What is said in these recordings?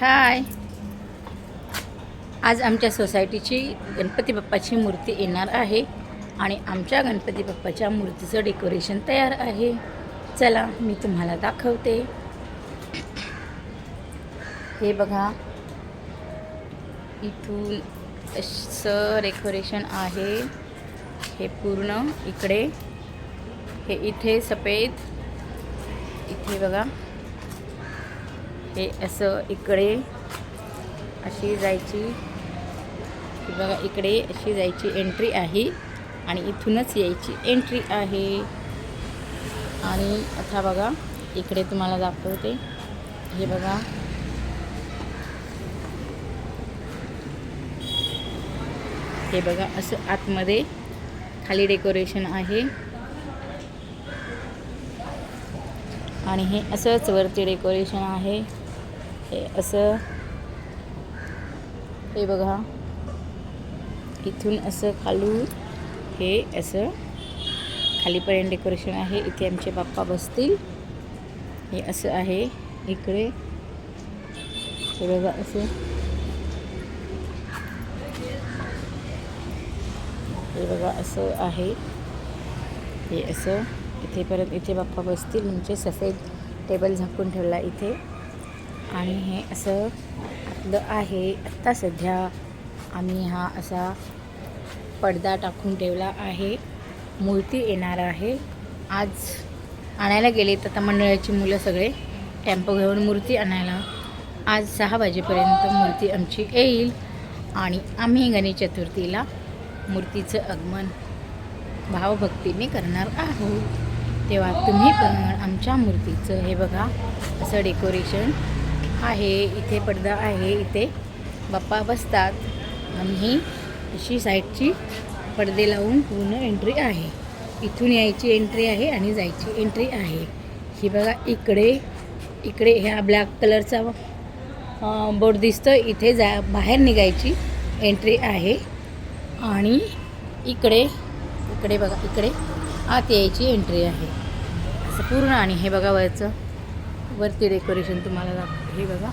हाय आज आमच्या सोसायटीची गणपती बाप्पाची मूर्ती येणार आहे आणि आमच्या गणपती बाप्पाच्या मूर्तीचं डेकोरेशन तयार आहे. चला मी तुम्हाला दाखवते. हे बघा. इथून असं डेकोरेशन आहे. हे पूर्ण इकडे. हे इथे सफेद. इथे बघा. हे असं इकडे अशी जायची बघा इकडे अशी जायची एंट्री आहे आणि इथूनच यायची एंट्री आहे. आणि आता बघा इकडे तुम्हाला दाखवते. हे बघा. हे बघा असं आतमध्ये खाली डेकोरेशन आहे. आणि हे असंच वरती डेकोरेशन आहे. हे असं हे बघा. इथून असं खालून हे असं खालीपर्यंत डेकोरेशन आहे. इथे आमचे बाप्पा बसतील. हे असं आहे. इकडे हे बघा असं. हे बघा असं आहे. हे असं. इथे परत इथे बाप्पा बसतील. म्हणजे सफेद टेबल झाकून ठेवला इथे. आणि हे असं आपलं आहे. आत्ता सध्या आम्ही हा असा पडदा टाकून ठेवला आहे. मूर्ती येणार आहे. आज आणायला गेले तर आता मंडळाची मुलं सगळे टेम्पो घेऊन मूर्ती आणायला. आज सहा वाजेपर्यंत मूर्ती आमची येईल. आणि आम्ही गणेश चतुर्थीला मूर्तीचं आगमन भावभक्तीने करणार आहोत. तेव्हा तुम्ही पण आमच्या मूर्तीचं हे बघा. असं डेकोरेशन आहे इथे पडदा आहे इथे बाप्पा बसतात. आणि ही अशी साईडची पडदे लावून पूर्ण एंट्री आहे. इथून यायची एंट्री आहे आणि जायची एंट्री आहे. ही बघा इकडे इकडे ह्या ब्लॅक कलरचा बोर्ड दिसतो इथे जा बाहेर निघायची एंट्री आहे. आणि इकडे इकडे बघा इकडे आत यायची एंट्री आहे. असं पूर्ण आणि हे बघा वरचं. वरती डेकोरेशन तुम्हाला दाखव हे बघा.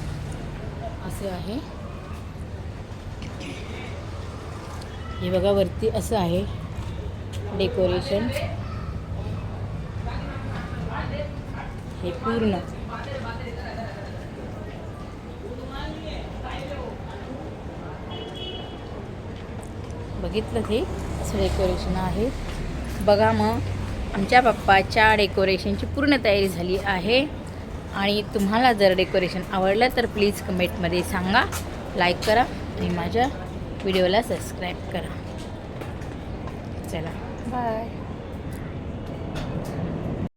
असं आहे. हे बघा वरती असं आहे डेकोरेशन. हे पूर्ण. बघितलं ते? असं डेकोरेशन आहे. बघा मग आमच्या बाप्पाच्या डेकोरेशनची पूर्ण तयारी झाली आहे. आणि तुम्हाला जर डेकोरेशन आवडलं तर प्लीज कमेंटमध्ये सांगा लाईक करा आणि माझ्या व्हिडिओला सबस्क्राईब करा. चला. बाय.